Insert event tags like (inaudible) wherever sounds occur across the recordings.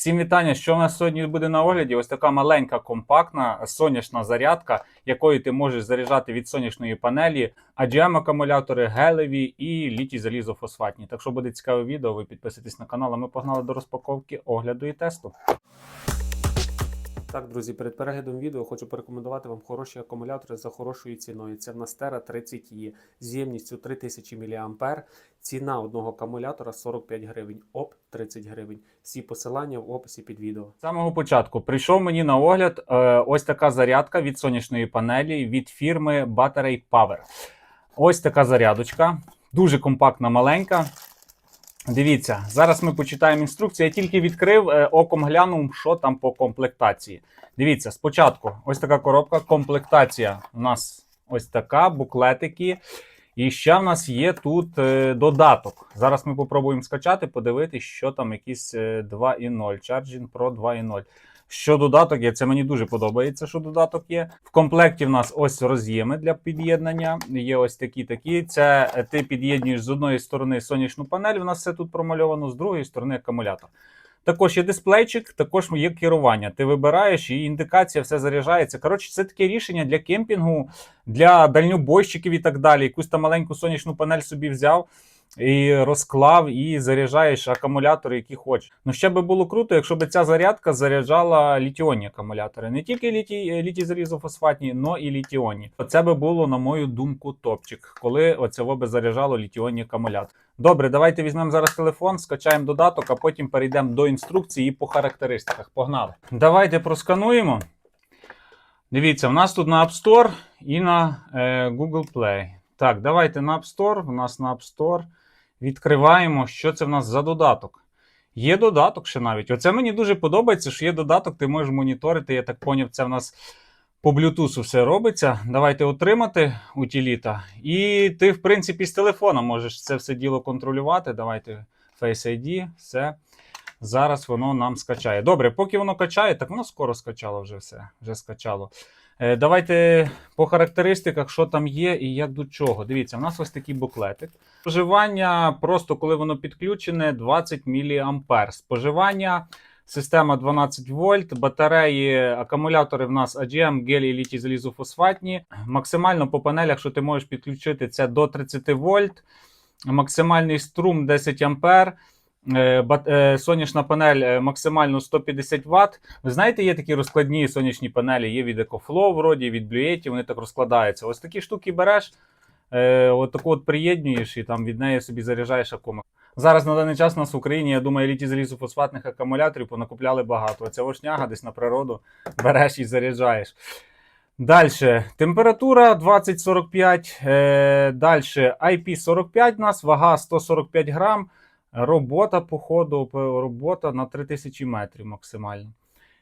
Всім вітання! Що в нас сьогодні буде на огляді? Ось така маленька компактна сонячна зарядка, якою ти можеш заряджати від сонячної панелі, AGM акумулятори, гелеві і літій залізофосфатні. Так що буде цікаве відео, ви підписуйтесь на канал, а ми погнали до розпаковки, огляду і тесту. Так, друзі, перед переглядом відео хочу порекомендувати вам хороші акумулятори за хорошою ціною. Це в нас Terra 30 e з ємністю 3000 мА. Ціна одного акумулятора 45 гривень, ОП 30 гривень. Всі посилання в описі під відео. З самого початку прийшов мені на огляд е, ось така зарядка від сонячної панелі від фірми Battery Power. Ось така зарядочка, дуже компактна, маленька. Дивіться, зараз ми почитаємо інструкцію. Я тільки відкрив, е, оком глянув, що там по комплектації. Дивіться, спочатку ось така коробка. Комплектація у нас ось така, буклетики. І ще в нас є тут е, додаток. Зараз ми попробуємо скачати, подивитися, що там якийсь е, 2.0, Charging Pro 2.0. Що додаток є, це мені дуже подобається, що додаток є. В комплекті в нас ось роз'єми для під'єднання. Є ось такі такі. Це е, ти під'єднуєш з одної сторони сонячну панель, у нас все тут промальовано, з другої сторони акумулятор. Також є дисплейчик, також є керування. Ти вибираєш і індикація, все заряджається. Коротше, це таке рішення для кемпінгу, для дальнобойщиків і так далі. Якусь там маленьку сонячну панель собі взяв і розклав, і заряджаєш акумулятори, які хочеш. Ну ще би було круто, якщо б ця зарядка заряджала літіонні акумулятори. Не тільки літій, літій залізофосфатні, але і літіонні. Оце би було, на мою думку, топчик, коли оце би заряджало літіонні акумулятори. Добре, давайте візьмемо зараз телефон, скачаємо додаток, а потім перейдемо до інструкції і по характеристиках. Погнали. Давайте проскануємо. Дивіться, в нас тут на App Store і на е, Google Play. Так, давайте на App Store. У нас на App Store. Відкриваємо, що це в нас за додаток. Є додаток ще навіть. Оце мені дуже подобається, що є додаток, ти можеш моніторити. Я так поняв, це в нас по Bluetooth все робиться. Давайте отримати утиліта. І ти, в принципі, з телефона можеш це все діло контролювати. Давайте Face ID, все. Зараз воно нам скачає. Добре, поки воно качає, так воно скоро скачало вже все. Вже скачало. Е, Давайте по характеристиках, що там є і як до чого. Дивіться, у нас ось такий буклетик. Споживання, просто коли воно підключене, 20 мА. Споживання, система 12 вольт, батареї, акумулятори в нас AGM, гелій, літій, залізофосфатні. Максимально по панелях, що ти можеш підключити, це до 30 вольт. Максимальний струм 10 ампер. Е, е, Сонячна панель е, максимально 150 Вт. Ви знаєте, є такі розкладні сонячні панелі, є від EcoFlow, вроді, від Blue вони так розкладаються. Ось такі штуки береш, от таку от приєднуєш і там від неї собі заряджаєш акуми. Зараз на даний час у нас в Україні, я думаю, літі залізофосфатних акумуляторів понакупляли багато. Оця вошняга десь на природу (laughs) береш і заряджаєш. Далі температура 20-45. Е, Далі IP45 у нас, вага 145 грам. Робота, по ходу, робота на 3000 метрів максимально.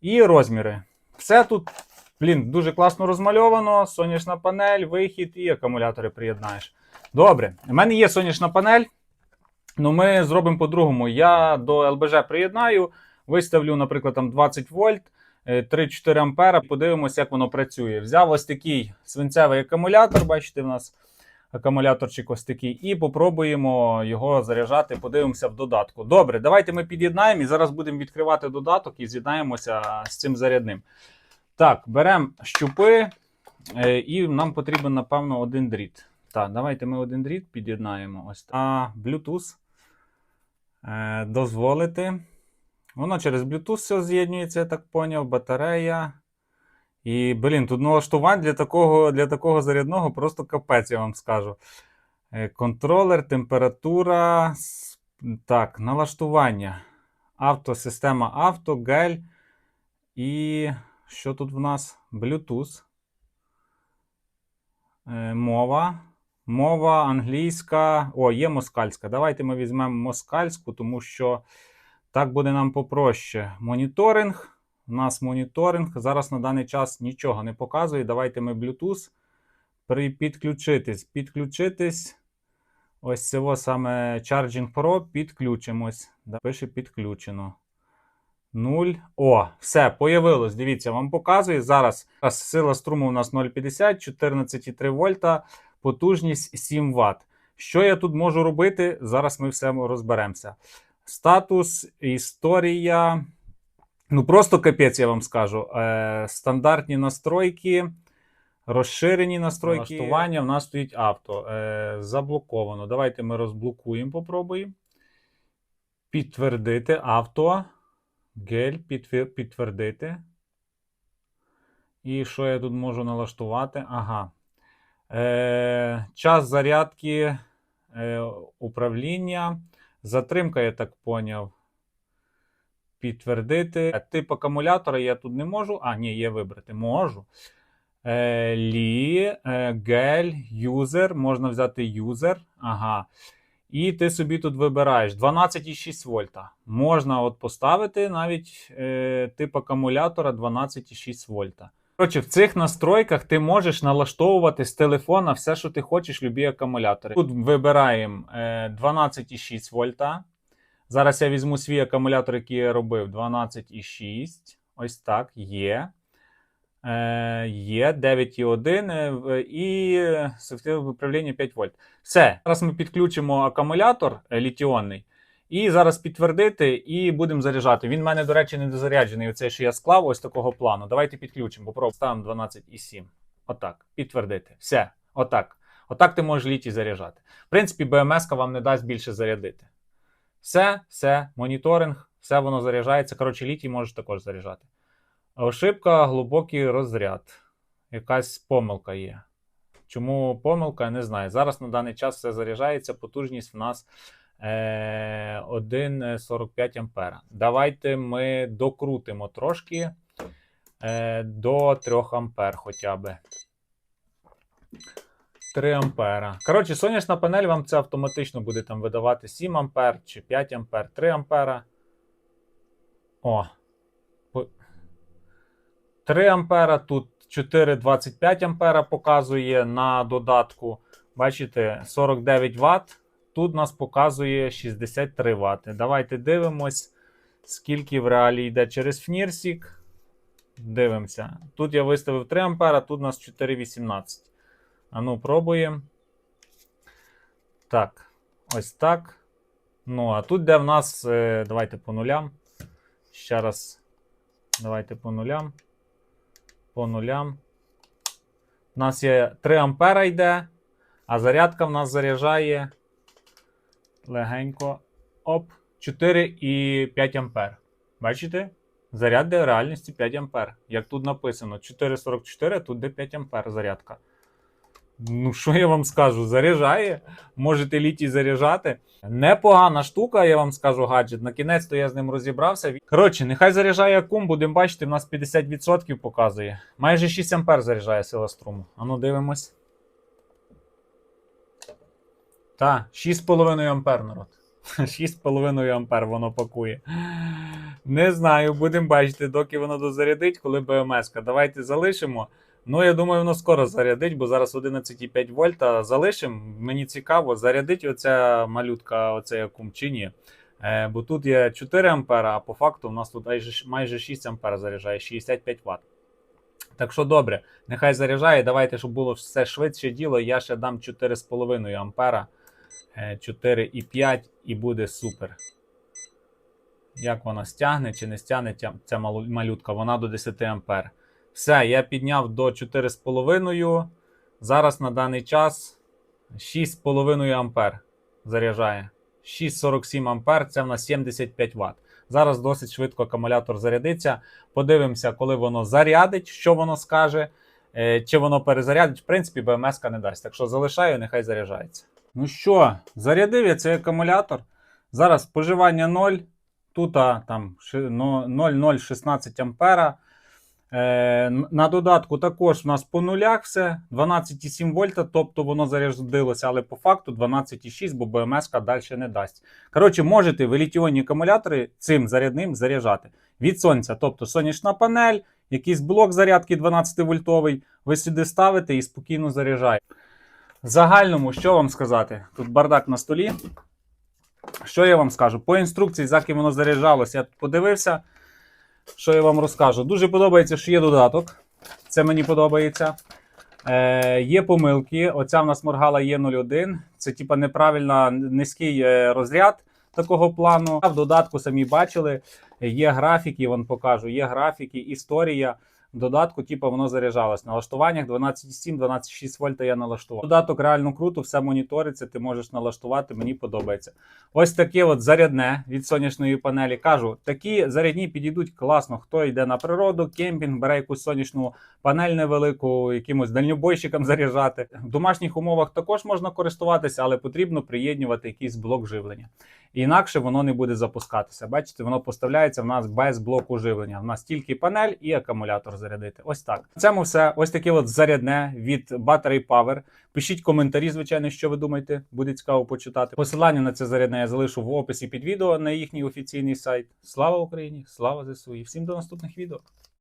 І розміри. Все тут, блін, дуже класно розмальовано. Сонячна панель, вихід і акумулятори приєднаєш. Добре, у мене є сонячна панель. Ну, ми зробимо по-другому. Я до ЛБЖ приєднаю, виставлю, наприклад, там 20 вольт, е, 3-4 ампера, подивимося, як воно працює. Взяв ось такий свинцевий акумулятор, бачите, в нас акумуляторчик ось такий, і попробуємо його заряджати, подивимося в додатку. Добре, давайте ми під'єднаємо і зараз будемо відкривати додаток і з'єднаємося з цим зарядним. Так, беремо щупи, е, і нам потрібен, напевно, один дріт. Так, давайте ми один дріт під'єднаємо. Ось. А Bluetooth. Е, дозволити. Воно через Bluetooth все з'єднується, я так поняв, батарея. І, блін, тут налаштувань для такого, для такого зарядного просто капець, я вам скажу. Е, Контролер, температура. Так, налаштування. Автосистема авто, гель. І що тут в нас? Bluetooth. Е, Мова. Мова англійська. О, є москальська. Давайте ми візьмемо москальську, тому що так буде нам попроще. Моніторинг. У нас моніторинг. Зараз на даний час нічого не показує. Давайте ми Bluetooth. Підключитись. Підключитись. Ось цього саме Charging Pro підключимось. Пише підключено. 0. О, все, появилось. Дивіться, вам показує. Зараз сила струму у нас 0,50, 14,3 вольта, потужність 7 Вт. Що я тут можу робити? Зараз ми все розберемося. Статус, історія. Ну, просто капець, я вам скажу. Е, стандартні настройки, розширені настройки. Налаштування в нас стоїть авто. Е, заблоковано. Давайте ми розблокуємо, попробуємо. Підтвердити авто. Гель, підтвер- підтвердити. І що я тут можу налаштувати? Ага. Е, час зарядки е, управління. Затримка, я так поняв. Підтвердити. Тип акумулятора я тут не можу. А, ні, є вибрати. Можу. Е, лі, е, гель, юзер. Можна взяти юзер. Ага. І ти собі тут вибираєш 12,6 вольта. Можна от поставити навіть е, тип акумулятора 12,6 вольта. Коротше, в цих настройках ти можеш налаштовувати з телефона все, що ти хочеш, любі акумулятори. Тут вибираємо е, 12,6 вольта. Зараз я візьму свій акумулятор, який я робив 12,6. Ось так, є. Е, є 9,1 е, і ефективне управління 5 вольт. Все. Зараз ми підключимо акумулятор е, літіонний. І зараз підтвердити і будемо заряджати. Він в мене, до речі, не дозаряджений. Оцей, що я склав, ось такого плану. Давайте підключимо. Попробуємо. Ставимо 12,7. Отак. Підтвердити. Все. Отак. Отак ти можеш літій заряджати. В принципі, БМС вам не дасть більше зарядити. Все, все, моніторинг, все воно заряджається. Коротше, літій можеш також заряджати. Ошибка, глибокий розряд. Якась помилка є. Чому помилка, я не знаю. Зараз на даний час все заряджається, потужність в нас е, 1,45 ампера. Давайте ми докрутимо трошки е, до 3 ампер хоча б. 3 ампера. Коротше, сонячна панель вам це автоматично буде там видавати 7 ампер чи 5 ампер, 3 ампера. О. 3 ампера, тут 4,25 ампера показує на додатку. Бачите, 49 Вт. Тут нас показує 63 Вт. Давайте дивимось, скільки в реалі йде через Фнірсік. Дивимося. Тут я виставив 3 ампера, тут у нас 4,18. А ну, пробуємо. Так, ось так. Ну, а тут, де в нас. е, давайте по нулям. Ще раз. Давайте по нулям. По нулям. У нас є 3 ампера йде, а зарядка в нас заряджає легенько. Оп, 4,5 ампер. Бачите? Заряд де в реальності 5 ампер. Як тут написано, 4,44, тут де 5 ампер зарядка. Ну, що я вам скажу? Заряджає. Можете літій заряджати. Непогана штука, я вам скажу, гаджет. На кінець то я з ним розібрався. Коротше, нехай заряджає акум, будемо бачити, в нас 50% показує. Майже 6 ампер заряджає сила струму. Ану, дивимось. Та, 6,5 ампер, народ. (laughs) 6,5 ампер воно пакує. Не знаю, будемо бачити, доки воно дозарядить, коли БМС. Давайте залишимо. Ну, я думаю, воно скоро зарядить, бо зараз 11,5 вольта. Залишимо. Мені цікаво, зарядить оця малютка, оцей акум чи ні. Е, бо тут є 4 ампера, а по факту у нас тут майже- майже 6 ампер заряджає, 65 Вт. Так що добре, нехай заряджає. Давайте, щоб було все швидше діло. Я ще дам 4,5 ампера. Е, 4,5 і буде супер. Як вона стягне чи не стягне ця малютка? Вона до 10 ампер. Все, я підняв до 4,5. Зараз на даний час 6,5 ампер заряджає. 6,47 ампер це в нас 75 Вт. Зараз досить швидко акумулятор зарядиться. Подивимося, коли воно зарядить, що воно скаже. Е, Чи воно перезарядить, в принципі, БМС не дасть. Так що залишаю, нехай заряджається. Ну що, зарядив я цей акумулятор. Зараз споживання 0. Тут там 0,016 ампера. Е, на додатку також у нас по нулях все 12,7 вольта, тобто воно зарядилося, але по факту 12,6, бо БМС далі не дасть. Коротше, можете ви літіонні акумулятори цим зарядним заряджати від сонця. Тобто сонячна панель, якийсь блок зарядки 12 вольтовий, ви сюди ставите і спокійно заряджаєте. В загальному, що вам сказати? Тут бардак на столі. Що я вам скажу? По інструкції, ким воно заряджалося, я тут подивився. Що я вам розкажу? Дуже подобається, що є додаток. Це мені подобається. Е, є помилки. Оця в нас моргала Є01. Це типа неправильно низький е, розряд. такого плану. В додатку самі бачили, є графіки, вам покажу, є графіки, історія. Додатку, типу, воно заряджалось. На налаштуваннях 12,7, 12,6 вольта я налаштував. Додаток реально круто, все моніториться, ти можеш налаштувати, мені подобається. Ось таке от зарядне від сонячної панелі. Кажу, такі зарядні підійдуть класно. Хто йде на природу, кемпінг, бере якусь сонячну панель невелику, якимось дальнобойщикам заряджати. В домашніх умовах також можна користуватися, але потрібно приєднувати якийсь блок живлення. Інакше воно не буде запускатися. Бачите, воно поставляється в нас без блоку живлення. В нас тільки панель і акумулятор зарядити. Ось так. Цьому все. Ось таке от зарядне від Battery Power. Пишіть коментарі, звичайно, що ви думаєте. Буде цікаво почитати. Посилання на це зарядне я залишу в описі під відео на їхній офіційний сайт. Слава Україні! Слава ЗСУ! І всім до наступних відео!